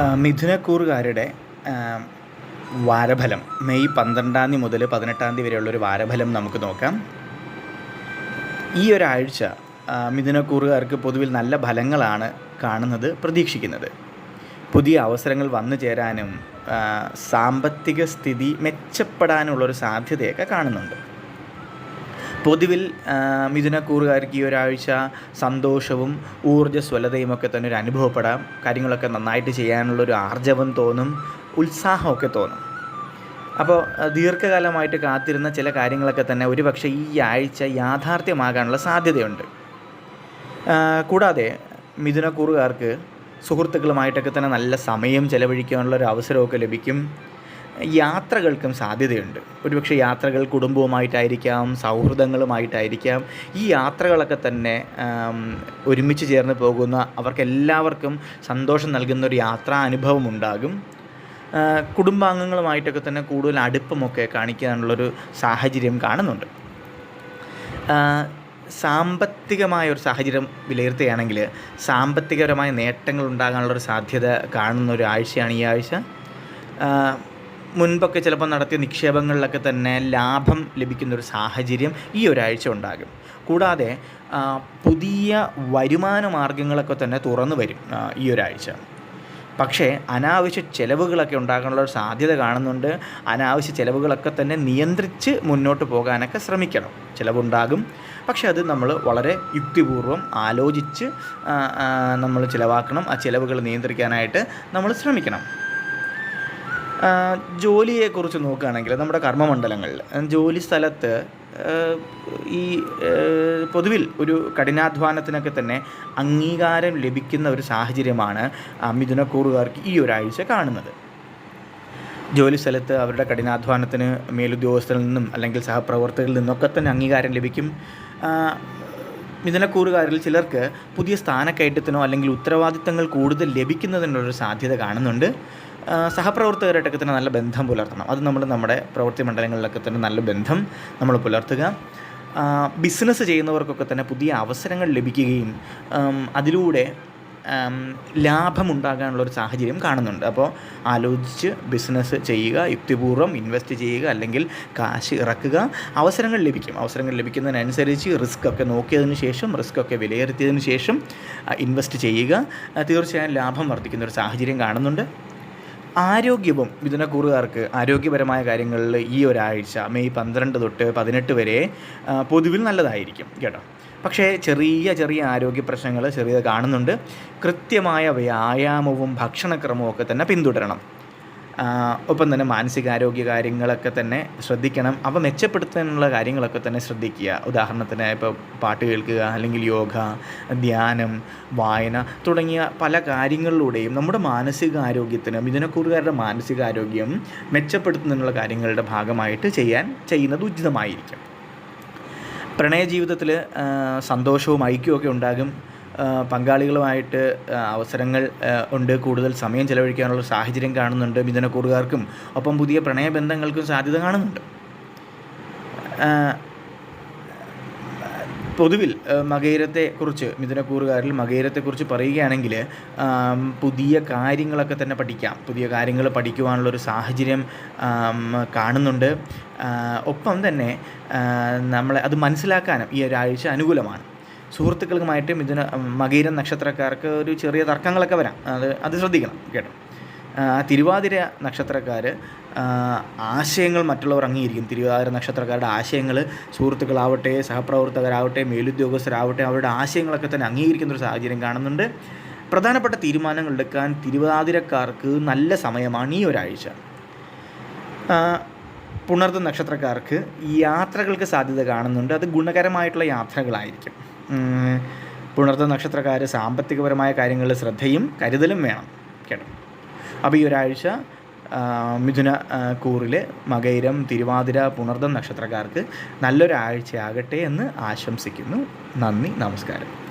മിഥുനക്കൂറുകാരുടെ വാരഫലം. May പന്ത്രണ്ടാം തീയതി മുതൽ പതിനെട്ടാം തീയതി വരെയുള്ളൊരു വാരഫലം നമുക്ക് നോക്കാം. ഈ ഒരാഴ്ച മിഥുനക്കൂറുകാർക്ക് പൊതുവിൽ നല്ല ഫലങ്ങളാണ് കാണുന്നത് പ്രതീക്ഷിക്കുന്നത്. പുതിയ അവസരങ്ങൾ വന്നു ചേരാനും സാമ്പത്തിക സ്ഥിതി മെച്ചപ്പെടാനുള്ളൊരു സാധ്യതയൊക്കെ കാണുന്നുണ്ട്. പൊതുവിൽ മിഥുനക്കൂറുകാർക്ക് ഈ ഒരാഴ്ച സന്തോഷവും ഊർജസ്വലതയും ഒക്കെ തന്നെ ഒരു അനുഭവപ്പെടാം. കാര്യങ്ങളൊക്കെ നന്നായിട്ട് ചെയ്യാനുള്ളൊരു ആർജവം തോന്നും ഉത്സാഹമൊക്കെ തോന്നും. അപ്പോൾ ദീർഘകാലമായിട്ട് കാത്തിരുന്ന ചില കാര്യങ്ങളൊക്കെ തന്നെ ഒരുപക്ഷെ ഈ ആഴ്ച യാഥാർത്ഥ്യമാകാനുള്ള സാധ്യതയുണ്ട്. കൂടാതെ മിഥുനക്കൂറുകാർക്ക് സുഹൃത്തുക്കളുമായിട്ടൊക്കെ തന്നെ നല്ല സമയം ചെലവഴിക്കാനുള്ള ഒരു അവസരമൊക്കെ ലഭിക്കും. യാത്രകൾക്കും സാധ്യതയുണ്ട്. ഒരുപക്ഷെ യാത്രകൾ കുടുംബവുമായിട്ടായിരിക്കാം സൗഹൃദങ്ങളുമായിട്ടായിരിക്കാം. ഈ യാത്രകളൊക്കെ തന്നെ ഒരുമിച്ച് ചേർന്ന് പോകുന്ന അവർക്കെല്ലാവർക്കും സന്തോഷം നൽകുന്ന ഒരു യാത്രാ അനുഭവം ഉണ്ടാകും കുടുംബാംഗങ്ങളുമായിട്ടൊക്കെ തന്നെ കൂടുതൽ അടുപ്പമൊക്കെ കാണിക്കാനുള്ളൊരു സാഹചര്യം കാണുന്നുണ്ട്. സാമ്പത്തികമായ ഒരു സാഹചര്യം വിലയിരുത്തുകയാണെങ്കിൽ സാമ്പത്തികപരമായ നേട്ടങ്ങൾ ഉണ്ടാകാനുള്ളൊരു സാധ്യത കാണുന്ന ഒരു ആഴ്ചയാണ് ഈ ആഴ്ച. മുൻപൊക്കെ ചിലപ്പോൾ നടത്തിയ നിക്ഷേപങ്ങളിലൊക്കെ തന്നെ ലാഭം ലഭിക്കുന്നൊരു സാഹചര്യം ഈ ഒരാഴ്ച ഉണ്ടാകും. കൂടാതെ പുതിയ വരുമാന മാർഗങ്ങളൊക്കെ തന്നെ തുറന്നു വരും ഈ ഒരാഴ്ച. പക്ഷേ അനാവശ്യ ചിലവുകളൊക്കെ ഉണ്ടാകാനുള്ള ഒരു സാധ്യത കാണുന്നുണ്ട്. അനാവശ്യ ചിലവുകളൊക്കെ തന്നെ നിയന്ത്രിച്ച് മുന്നോട്ട് പോകാനൊക്കെ ശ്രമിക്കണം. ചിലവുണ്ടാകും. പക്ഷേ അത് നമ്മൾ വളരെ യുക്തിപൂർവം ആലോചിച്ച് നമ്മൾ ചിലവാക്കണം. ആ ചിലവുകൾ നിയന്ത്രിക്കാനായിട്ട് നമ്മൾ ശ്രമിക്കണം. ജോലിയെക്കുറിച്ച് നോക്കുകയാണെങ്കിൽ നമ്മുടെ കർമ്മമണ്ഡലങ്ങളിൽ ജോലി സ്ഥലത്ത് ഈ പൊതുവിൽ ഒരു കഠിനാധ്വാനത്തിനൊക്കെ തന്നെ അംഗീകാരം ലഭിക്കുന്ന ഒരു സാഹചര്യമാണ് മിഥുനക്കൂറുകാർക്ക് ഈ ഒരാഴ്ച കാണുന്നത്. ജോലി സ്ഥലത്ത് അവരുടെ കഠിനാധ്വാനത്തിന് മേലുദ്യോഗസ്ഥരിൽ നിന്നും അല്ലെങ്കിൽ സഹപ്രവർത്തകരിൽ നിന്നൊക്കെ തന്നെ അംഗീകാരം ലഭിക്കും. മിഥുനക്കൂറുകാരിൽ ചിലർക്ക് പുതിയ സ്ഥാനക്കയറ്റത്തിനോ അല്ലെങ്കിൽ ഉത്തരവാദിത്തങ്ങൾ കൂടുതൽ ലഭിക്കുന്നതിനുള്ളൊരു സാധ്യത കാണുന്നുണ്ട്. സഹപ്രവർത്തകരായിട്ടൊക്കെ തന്നെ നല്ല ബന്ധം പുലർത്തണം. അത് നമ്മൾ നമ്മുടെ പ്രവൃത്തി മണ്ഡലങ്ങളിലൊക്കെ തന്നെ നല്ല ബന്ധം നമ്മൾ പുലർത്തുക. ബിസിനസ് ചെയ്യുന്നവർക്കൊക്കെ തന്നെ പുതിയ അവസരങ്ങൾ ലഭിക്കുകയും അതിലൂടെ ലാഭം ലാഭമുണ്ടാകാനുള്ള ഒരു സാഹചര്യം കാണുന്നുണ്ട്. അപ്പോൾ ആലോചിച്ച് ബിസിനസ് ചെയ്യുക യുക്തിപൂർവം ഇൻവെസ്റ്റ് ചെയ്യുക അല്ലെങ്കിൽ കാശ് ഇറക്കുക അവസരങ്ങൾ ലഭിക്കും. അവസരങ്ങൾ ലഭിക്കുന്നതിനനുസരിച്ച് റിസ്ക് ഒക്കെ നോക്കിയതിന് ശേഷം റിസ്ക് ഒക്കെ വിലയിരുത്തിയതിന് ശേഷം ഇൻവെസ്റ്റ് ചെയ്യുക. തീർച്ചയായും ലാഭം വർദ്ധിക്കുന്ന ഒരു സാഹചര്യം കാണുന്നുണ്ട്. ആരോഗ്യവും മിഥുനക്കൂറുകാർക്ക് ആരോഗ്യപരമായ കാര്യങ്ങളിൽ ഈ ഒരാഴ്ച മെയ് പന്ത്രണ്ട് തൊട്ട് പതിനെട്ട് വരെ പൊതുവിൽ നല്ലതായിരിക്കും കേട്ടോ. പക്ഷേ ചെറിയ ചെറിയ ആരോഗ്യ പ്രശ്നങ്ങൾ ചെറിയ കാണുന്നുണ്ട്. കൃത്യമായ വ്യായാമവും ഭക്ഷണക്രമവും ഒക്കെ തന്നെ പിന്തുടരണം. ഒപ്പം തന്നെ മാനസികാരോഗ്യ കാര്യങ്ങളൊക്കെ തന്നെ ശ്രദ്ധിക്കണം. അവ മെച്ചപ്പെടുത്താനുള്ള കാര്യങ്ങളൊക്കെ തന്നെ ശ്രദ്ധിക്കുക. ഉദാഹരണത്തിന് ഇപ്പോൾ പാട്ട് കേൾക്കുക അല്ലെങ്കിൽ യോഗ ധ്യാനം വായന തുടങ്ങിയ പല കാര്യങ്ങളിലൂടെയും നമ്മുടെ മാനസികാരോഗ്യത്തിന് മിഥുനക്കൂറുകാരുടെ മാനസികാരോഗ്യം മെച്ചപ്പെടുത്തുന്നതിനുള്ള കാര്യങ്ങളുടെ ഭാഗമായിട്ട് ചെയ്യാൻ ചെയ്യുന്നത് ഉചിതമായിരിക്കും. പ്രണയ ജീവിതത്തിൽ സന്തോഷവും ഐക്യവും ഒക്കെ ഉണ്ടാകും. പങ്കാളികളുമായിട്ട് അവസരങ്ങൾ ഉണ്ട്. കൂടുതൽ സമയം ചെലവഴിക്കാനുള്ള സാഹചര്യം കാണുന്നുണ്ട് മിഥുനക്കൂറുകാർക്കും. ഒപ്പം പുതിയ പ്രണയബന്ധങ്ങൾക്കും സാധ്യത കാണുന്നുണ്ട്. പൊതുവിൽ മകയിരത്തെക്കുറിച്ച് മിഥുനക്കൂറുകാരിൽ മകയിരത്തെക്കുറിച്ച് പറയുകയാണെങ്കിൽ പുതിയ കാര്യങ്ങളൊക്കെ തന്നെ പഠിക്കാം. പുതിയ കാര്യങ്ങൾ പഠിക്കുവാനുള്ളൊരു സാഹചര്യം കാണുന്നുണ്ട്. ഒപ്പം തന്നെ നമ്മളെ അത് മനസ്സിലാക്കാനും ഈ ഒരാഴ്ച അനുകൂലമാണ്. സുഹൃത്തുക്കളുമായിട്ട് മിഥുന മകീര നക്ഷത്രക്കാർക്ക് ഒരു ചെറിയ തർക്കങ്ങളൊക്കെ വരാം. അത് അത് ശ്രദ്ധിക്കണം കേട്ടോ. തിരുവാതിര നക്ഷത്രക്കാർ ആശയങ്ങൾ മറ്റുള്ളവർ അംഗീകരിക്കും. തിരുവാതിര നക്ഷത്രക്കാരുടെ ആശയങ്ങൾ സുഹൃത്തുക്കളാവട്ടെ സഹപ്രവർത്തകരാവട്ടെ മേലുദ്യോഗസ്ഥരാവട്ടെ അവരുടെ ആശയങ്ങളൊക്കെ തന്നെ അംഗീകരിക്കുന്ന ഒരു സാഹചര്യം കാണുന്നുണ്ട്. പ്രധാനപ്പെട്ട തീരുമാനങ്ങൾ എടുക്കാൻ തിരുവാതിരക്കാർക്ക് നല്ല സമയമാണ് ഈ ഒരാഴ്ച. പുണർത്ത നക്ഷത്രക്കാർക്ക് യാത്രകൾക്ക് സാധ്യത കാണുന്നുണ്ട്. അത് ഗുണകരമായിട്ടുള്ള യാത്രകളായിരിക്കും. പുണർത്ത നക്ഷത്രക്കാർ സാമ്പത്തികപരമായ കാര്യങ്ങളിൽ ശ്രദ്ധയും കരുതലും വേണം. കേട്ടോ? അപ്പോൾ ഈ ഒരാഴ്ച മിഥുന കൂറിൽ മകയിരം തിരുവാതിര പുണർദം നക്ഷത്രക്കാർക്ക് നല്ലൊരാഴ്ചയാകട്ടെ എന്ന് ആശംസിക്കുന്നു. നന്ദി നമസ്കാരം.